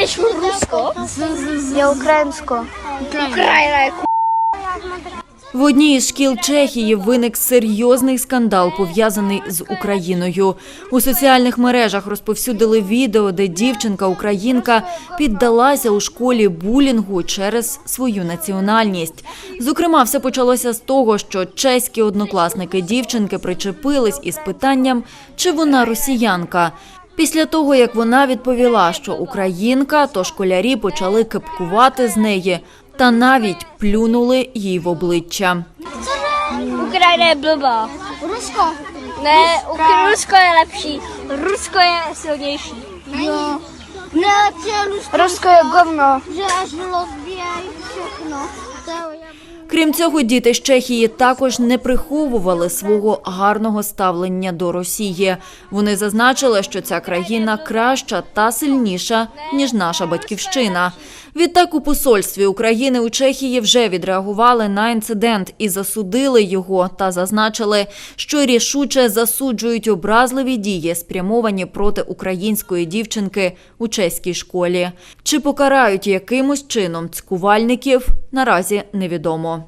Mówisz rusko? Я українсько. Kraj, В одній із шкіл Чехії виник серйозний скандал, пов'язаний з Україною. У соціальних мережах розповсюдили відео, де дівчинка-українка піддалася у школі булінгу через свою національність. Зокрема, все почалося з того, що чеські однокласники дівчинки причепились із питанням, чи вона росіянка. Після того, як вона відповіла, що українка, то школярі почали кепкувати з неї та навіть плюнули їй в обличчя. Je blbá. Русько. Ne, Uk- Rusko je lepší. Rusko je silnější. Jo. Не, русько. Русько є говно. Že až rozbíjají všechno. To je Крім цього, діти з Чехії також не приховували свого гарного ставлення до Росії. Вони зазначили, що ця країна краща та сильніша ніж наша батьківщина. Відтак у посольстві України у Чехії вже відреагували на інцидент і засудили його та зазначили, що рішуче засуджують образливі дії, спрямовані проти української дівчинки у чеській школі. Чи покарають якимось чином цькувальників, наразі невідомо.